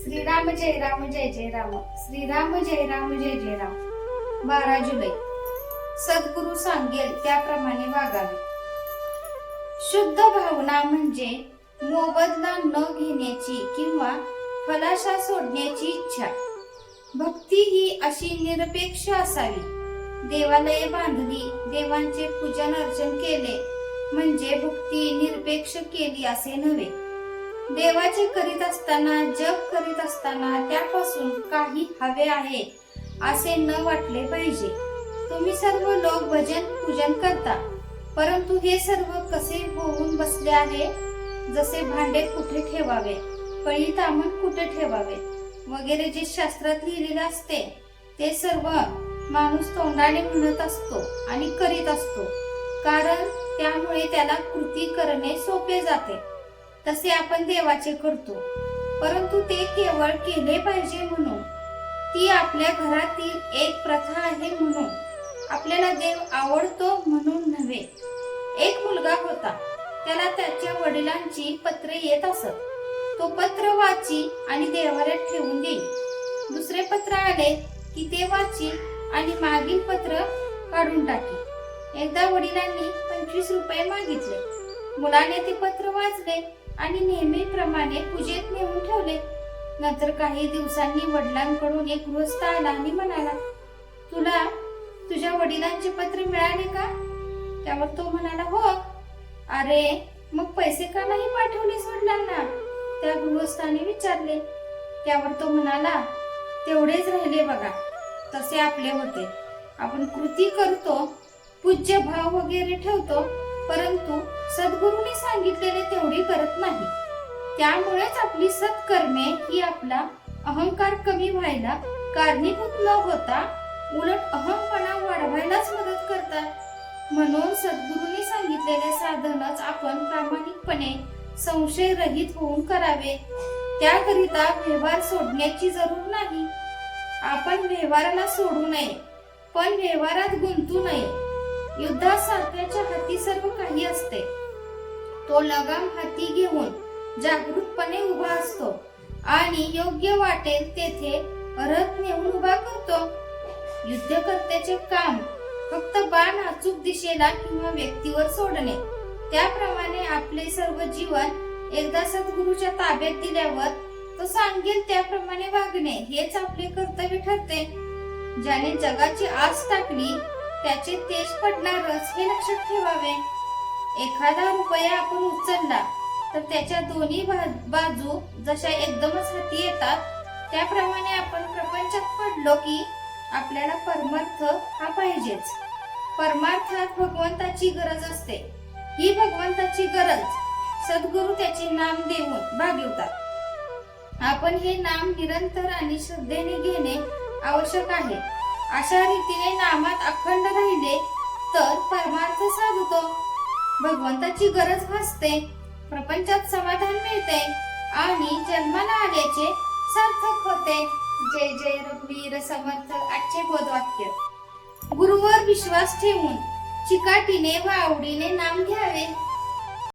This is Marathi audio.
श्रीराम जय राम जय जय राम. श्रीराम जय राम जय जय राम. बारा जुलै. सद्गुरु सांगेल त्याप्रमाणे वागावे. शुद्ध भावना म्हणजे मोबदला न घेण्याची किंवा फलाशा सोडण्याची इच्छा. भक्ती ही अशी निरपेक्ष असावी. देवालये बांधली देवांचे पूजन अर्चन केले म्हणजे भक्ती निरपेक्ष केली असे नव्हे. देवाचे करीत असताना जप करीत असताना त्यापासून काही हवे आहे असे न वाटले पाहिजे. तुम्ही सर्व लोक भजन पूजन करता परंतु हे सर्व कसे होऊन बसले आहे? जसे भांडे कुठे ठेवावे? पळी तामण कुठे ठेवावे? वगैरे जे शास्त्रात लिहिलेले असते ते सर्व माणूस तोंडाने म्हणत असतो आणि करीत असतो. कारण त्यामुळे त्याला कृती करणे सोपे जाते. तसे आपण देवाचे करतो. परंतु ते केवळ केले पाहिजे म्हणून. ती आपल्या घरातील एक प्रथा आहे म्हणून. आपल्याला देव आवडतो म्हणून नव्हे. एक मुलगा होता. त्याला त्याच्या वडिलांची पत्रे येत असत. तो पत्र वाची आणि देवाऱ्यात ठेवून देई दुसरे पत्र आले की ते वाची आणि मागील पत्र काढून टाकी. एकदा वडिलांनी पंचवीस रुपये मागितले. मुलाने ते पत्र वाचले. आणि नेहमीप्रमाणे पूजेत नेऊन ठेवले. नंतर काही दिवसांनी वडिलांकडून एक गृहस्थ आला आणि म्हणाला तुला तुझ्या वडिलांचे पत्र मिळाले का? त्यावर तो म्हणाला हो. अरे मग पैसे का नाही पाठवलेस वडिलांना? त्या गृहस्थाने विचारले. त्यावर तो म्हणाला तेवढेच राहिले बघा तसे आपले होते. आपण कृती करतो पूज्य भाव वगैरे ठेवतो परंतु सद्गुरूने सांगितलेले तेवढी करत नाही. त्यामुळेच आपली सत्कर्मे ही आपला अहंकार कमी व्हायला कारणीभूत न होता उलट अहंपणा वाढवायलाच मदत करतात. म्हणून सद्गुरूंनी सांगितलेले साधनच आपण प्रामाणिकपणे संशयरहित होऊन करावे. त्याकरिता व्यवहार सोडण्याची जरूर नाही. आपण व्यवहाराला सोडू नये पण व्यवहारात गुंतू नये. युद्धात सारख्याच्या हाती सर्व काही असते. तो लगाम हाती घेऊन जागृतपणे उभा असतो आणि योग्य वाटेल तेथे रथ नेऊन उभा करतो. युद्धकर्त्याचे काम फक्त बाण अचूक दिशेला किंवा व्यक्तीवर सोडणे. त्याप्रमाणे आपले सर्व जीवन एकदा सद्गुरूच्या ताब्यात दिल्यावर तो सांगेल त्याप्रमाणे वागणे हेच आपले कर्तव्य ठरते. ज्याने जगाची आस टाकली त्याचे तेज पडणारच हे लक्षात ठेवावे. एखादा रुपया आपण उचलला तर त्याच्या दोन्ही बाजू जशा एकदमच हाती येतात त्याप्रमाणे आपण प्रपंचात पडलो की आपल्याला परमार्थ हा पाहिजेच. परमार्थात भगवंताची गरज असते. ही भगवंताची गरज सद्गुरू त्याचे नाम देऊन भागवतात. आपण हे नाम निरंतर आणि श्रद्धेने घेणे आवश्यक आहे. अशा रीतीने नामात अखंड राहिले तर परमार्थ साधतो. भगवंताची गरज भासते प्रपंचात समाधान मिळते आणि जन्माला आल्याचे सार्थक होते. जय जय रघुवीर समर्थ आजचे बोधवाक्य. गुरुवर विश्वास ठेवून चिकाटीने व आवडीने नाम घ्यावे.